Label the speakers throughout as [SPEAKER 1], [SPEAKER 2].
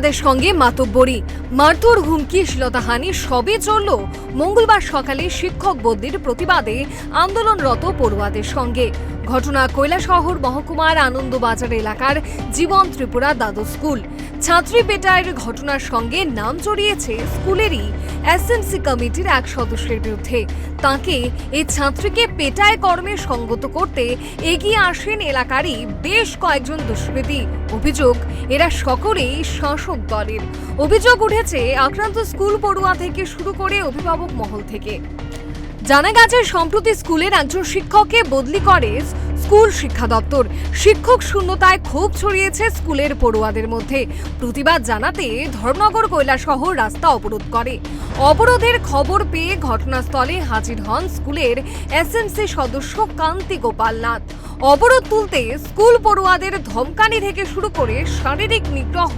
[SPEAKER 1] পড়ুয়াদের সঙ্গে মাতব্বরি। মারধর, হুমকি, শ্লীলতাহানি সবে চলল মঙ্গলবার সকালে শিক্ষক বদলির প্রতিবাদে আন্দোলনরত পড়ুয়াদের সঙ্গে। ঘটনা কৈলাসহর মহকুমার আনন্দবাজার এলাকার জীবন ত্রিপুরা দ্বাদশ স্কুল। ছাত্রী পেটায়ের ঘটনার সঙ্গে নাম জড়িয়েছে স্কুলেরই এসএমসি কমিটির এক সদস্যের বিরুদ্ধে। তাকে এই ছাত্রীকে পেটায় কর্মে সঙ্গত করতে এগিয়ে আসেন এলাকারই বেশ কয়েকজন দুষ্কৃতী। অভিযোগ, এরা সকলেই শাসক দলের। অভিযোগ উঠেছে, আক্রান্ত স্কুল পড়ুয়া থেকে শুরু করে অভিভাবক মহল থেকে। জানা গেছে, সম্প্রতি স্কুলের একজন শিক্ষককে বদলি করে স্কুল শিক্ষা দপ্তর। শিক্ষক শূন্যতায় ক্ষোভ ছড়িয়েছে স্কুলের পড়ুয়াদের মধ্যে। প্রতিবাদ জানাতে ধর্মনগর কৈলাসহর রাস্তা অবরোধ করে। অবরোধের খবর পেয়ে ঘটনাস্থলে হাজির হন স্কুলের এসএমসি সদস্য কান্তি গোপাল নাথ। অবরোধ তুলতে স্কুল পড়ুয়াদের ধমকানি থেকে শুরু করে শারীরিক নিগ্রহ,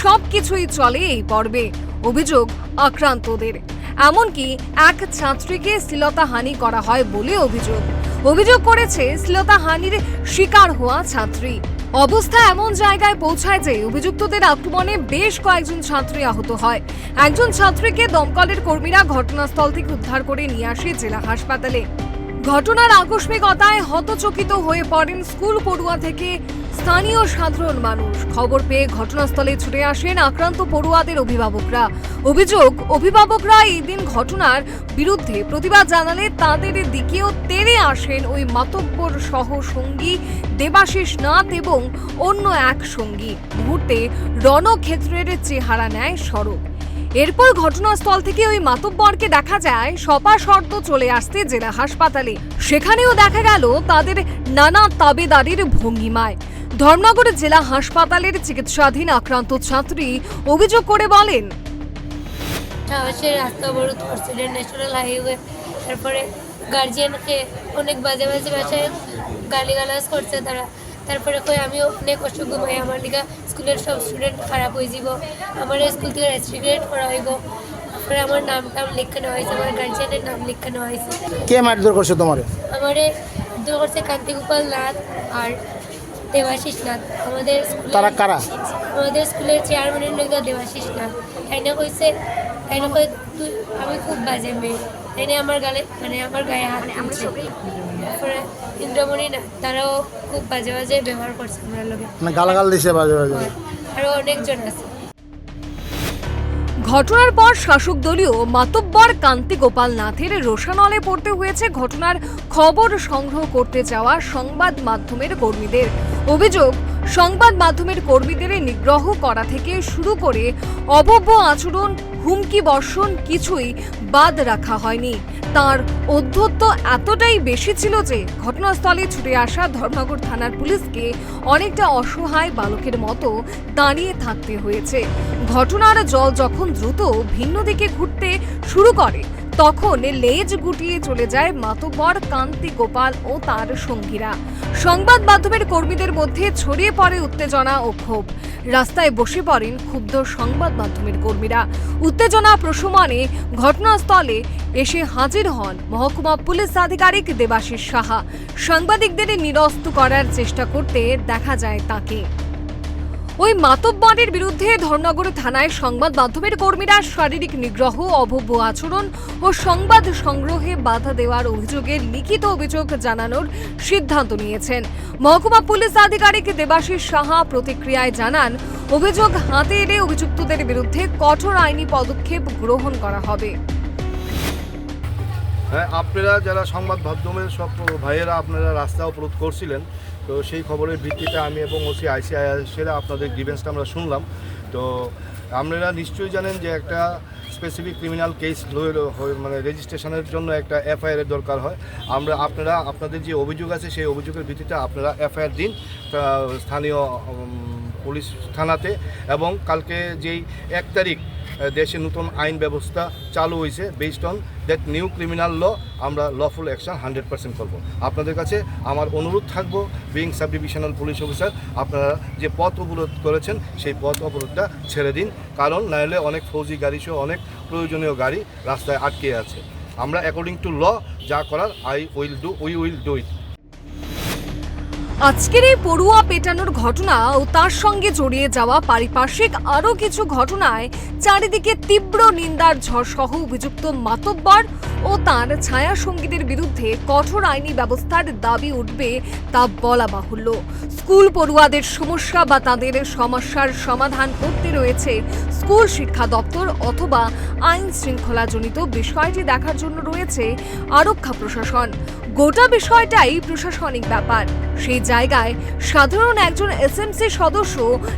[SPEAKER 1] সবকিছুই চলে এই পর্বে। অভিযোগ আক্রান্তদের। এমনকি এক ছাত্রীকে শ্লীলতাহানি করা হয় বলে অভিযোগ। অভিযোগ করেছে শ্লীলতাহানির শিকার হওয়া ছাত্রী। অবস্থা এমন জায়গায় পৌঁছায় যে অভিযুক্তদের আক্রমণে বেশ কয়েকজন ছাত্রী আহত হয়। একজন ছাত্রীকে দমকলের কর্মীরা ঘটনাস্থল থেকে উদ্ধার করে নিয়ে আসে জেলা হাসপাতালে। ঘটনার আকস্মিকতায় হতচকিত হয়ে পড়েন স্কুল পড়ুয়া থেকে স্থানীয় সাধারণ মানুষ। খবর পেয়ে ঘটনাস্থলে ছুটে আসেন আক্রান্ত পড়ুয়াদের অভিভাবকরা। অভিযোগ, অভিভাবকরা এই দিন ঘটনার বিরুদ্ধে প্রতিবাদ জানালে তাদের দিকেও তেড়ে আসেন ওই মাতব্বর সহ সঙ্গী দেবাশিস নাথ এবং অন্য এক সঙ্গী। মুহূর্তে রণক্ষেত্রের চেহারা নেয় সড়ক। এরপর ঘটনাস্থল থেকে ওই মাতব্বরকে দেখা যায় সপা শর্ত চলে আসতে জেলা হাসপাতালে। সেখানেও দেখা গেল তাদের নানা তাবেদারির ভঙ্গিমায়। ধর্মনগর জেলা হাসপাতালের চিকিৎসাধীন আক্রান্ত ছাত্রী অভিযোগ করে বলেন
[SPEAKER 2] সাহসে রাস্তা অবরোধ করছিলেন ন্যাশনাল হাইওয়ে তারপরে গার্জিয়ানকে অনেক বাজে বাজে ভাষায় গালিগালাজ করছে তারা। তারপরে কই আমি অনেক অসুখ ঘুমাই আমার লিগা স্কুলের সব স্টুডেন্ট খারাপ হয়ে যাব আমার স্কুল থেকে রেস্ট্রিক্টেড করা হইব। তারপরে আমার নাম টাম লিখানো হয়েছে আমার গার্জিয়ানের নাম লিখানো হয়েছে।
[SPEAKER 3] কে মারধর করছে তোমার?
[SPEAKER 2] আমারে উদ্যোগ করছে কান্তিগোপাল নাথ আর দেবাশিস নাথ। আমাদের
[SPEAKER 3] তারা কারা?
[SPEAKER 2] আমাদের স্কুলের চেয়ারম্যানের নাকি দেবাশিস নাথ। তাইনা কইছে তাইনা কই আমি খুব বাজে মেয়ে। তাইনা আমার গালে মানে আমার গায়ে হাত তুলছে তারপরে ইন্দ্রমণি তারাও খুব বাজে বাজে ব্যবহার করছে আমরা লোকে।
[SPEAKER 3] মানে গালাগাল দিছে বাজে বাজে।
[SPEAKER 2] আরও অনেকজন আছে।
[SPEAKER 1] ঘটনার পর শাসক দলীয় মাতব্বর কান্তি গোপাল নাথের রোশানলে পড়তে হয়েছে ঘটনার খবর সংগ্রহ করতে যাওয়া সংবাদ মাধ্যমের কর্মীদের। অভিযোগ সংবাদ মাধ্যমের কর্মীদের নিগ্রহ করা থেকে শুরু করে অভব্য আচরণ হুমকি বর্ষণ কিছুই বাদ রাখা হয়নি। তার অধ্যত্ত এতটাই বেশি ছিল যে ঘটনাস্থলে ছুটে আসা ধর্মনগর থানার পুলিশকে অনেকটা অসহায় বালকের মতো দাঁড়িয়ে থাকতে হয়েছে। ঘটনার জল যখন দ্রুত ভিন্ন দিকে ঘুরতে শুরু করে তখন লেজ গুটিয়ে চলে যায় মাতব্বর, কান্তি, গোপাল ও তার সঙ্গীরা। সংবাদ মাধ্যমের কর্মীদের মধ্যে ছড়িয়ে পড়ে উত্তেজনা ও ক্ষোভ। রাস্তায় বসে পড়েন ক্ষুব্ধ সংবাদ মাধ্যমের কর্মীরা। উত্তেজনা প্রশমনে ঘটনাস্থলে এসে হাজির হন মহকুমা পুলিশ আধিকারিক দেবাশিস সাহা। সাংবাদিকদের নিরস্ত করার চেষ্টা করতে দেখা যায় তাকে। ওই মাতব্বরের বিরুদ্ধে ধর্মনগর থানায় সংবাদ মাধ্যমের কর্মীরা শারীরিক নিগ্রহ, অভব্য আচরণ ও সংবাদ সংগ্রহে বাধা দেওয়ার অভিযোগের লিখিত অভিযোগ জানানোর সিদ্ধান্ত নিয়েছেন। মহকুমা পুলিশ আধিকারিক দেবাশিস সাহা প্রতিক্রিয়ায় জানান, অভিযোগ হাতে এলে অভিযুক্তদের বিরুদ্ধে কঠোর আইনি পদক্ষেপ গ্রহণ করা হবে।
[SPEAKER 4] হ্যাঁ আপনারা যারা সংবাদ মাধ্যমের সব ভাইয়েরা আপনারা রাস্তা অবরোধ করছিলেন তো সেই খবরের ভিত্তিতে আমি এবং ওসি আইসিআইএসেরা আপনাদের গ্রিভেন্সটা আমরা শুনলাম। তো আপনারা নিশ্চয়ই জানেন যে একটা স্পেসিফিক ক্রিমিনাল কেস মানে রেজিস্ট্রেশনের জন্য একটা এফআইআরের দরকার হয়। আমরা আপনারা, আপনাদের যে অভিযোগ আছে সেই অভিযোগের ভিত্তিতে আপনারা এফআইআর দিন স্থানীয় পুলিশ থানাতে এবং কালকে যেই এক তারিখ দেশে নতুন আইন ব্যবস্থা চালু হয়েছে based on that new criminal law আমরা লফুল অ্যাকশন হান্ড্রেড পার্সেন্ট করব। আপনাদের কাছে আমার অনুরোধ থাকব being sub divisional police officer আপনারা যে পথ অবরোধ করেছেন, সেই পথ অবরোধটা ছেড়ে দিন। কারণ নাহলে অনেক ফৌজি গাড়ি সহ অনেক প্রয়োজনীয় গাড়ি রাস্তায় আটকে আছে। আমরা অ্যাকর্ডিং টু ল যা করার I will do we will do it
[SPEAKER 1] আজকের এই পড়ুয়া পেটানোর ঘটনা ও তার সঙ্গে জড়িয়ে যাওয়া পারিপার্শ্বিক আরও কিছু ঘটনায় চারিদিকে তীব্র নিন্দার ঝড় সহ অভিযুক্ত মাতব্বর ও তার ছায়া সঙ্গীদের বিরুদ্ধে কঠোর আইনি ব্যবস্থার দাবি উঠবে তা বলা বাহুল্য। স্কুল পড়ুয়াদের সমস্যা বা তাদের সমস্যার সমাধান করতে রয়েছে স্কুল শিক্ষা দপ্তর অথবা আইন শৃঙ্খলাজনিত বিষয়টি দেখার জন্য রয়েছে আরক্ষা প্রশাসন। গোটা বিষয়টাই প্রশাসনিক ব্যাপার। সেই জায়গায় সাধারণ একজন এসএমসি সদস্য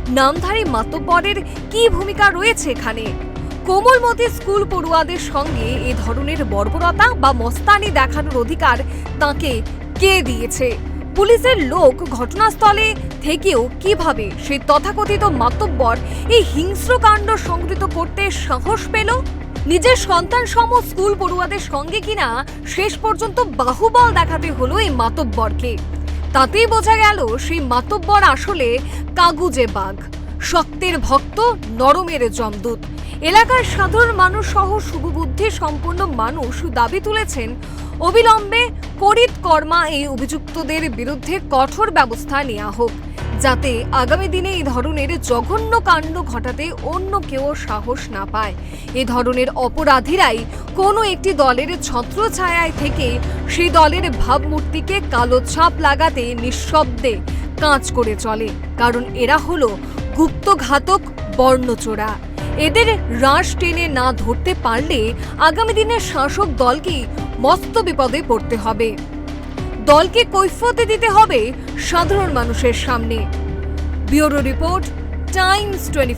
[SPEAKER 1] নামধারী মাতব্বরের কি ভূমিকা রয়েছে এখানে? কোমলমতি স্কুল পড়ুয়াদের সঙ্গে এ ধরনের বর্বরতা বা মস্তানি দেখানোর অধিকার তাকে কে দিয়েছে? পুলিশের লোক ঘটনাস্থলে থেকেও কীভাবে সেই তথাকথিত মাতব্বর এই হিংস্র কাণ্ড সংগৃহীত করতে সাহস পেল? নিজের সন্তান সম স্কুল পড়ুয়াদের সঙ্গে কিনা শেষ পর্যন্ত বাহুবল দেখাতে হলো এই মাতব্বরকে। তাতেই বোঝা গেল সেই মাতব্বর আসলে কাগুজে বাঘ শক্তের ভক্ত, নরমের জমদূত এলাকার সাধারণ মানুষ সহ শুভবুদ্ধি সম্পন্ন মানুষ দাবি তুলেছেন, অবিলম্বে করিত কর্মা এই অভিযুক্তদের বিরুদ্ধে কঠোর ব্যবস্থা নেওয়া হোক। যাতে আগামী দিনে এই ধরনের জঘন্য কাণ্ড ঘটাতে অন্য কেউ সাহস না পায়। এ ধরনের অপরাধীরাই কোনো একটি দলের ছত্রছায়ায় থেকে সেই দলের ভাবমূর্তিকে কালো ছাপ লাগাতে নিঃশব্দে কাজ করে চলে। কারণ এরা হলো গুপ্তঘাতক বর্ণচোরা। এদের রাশ টেনে না ধরতে পারলে আগামী দিনের শাসক দলকেই মস্ত বিপদে পড়তে হবে। দলকে কৈফতে দিতে হবে সাধারণ মানুষের সামনে। Bureau report Times twenty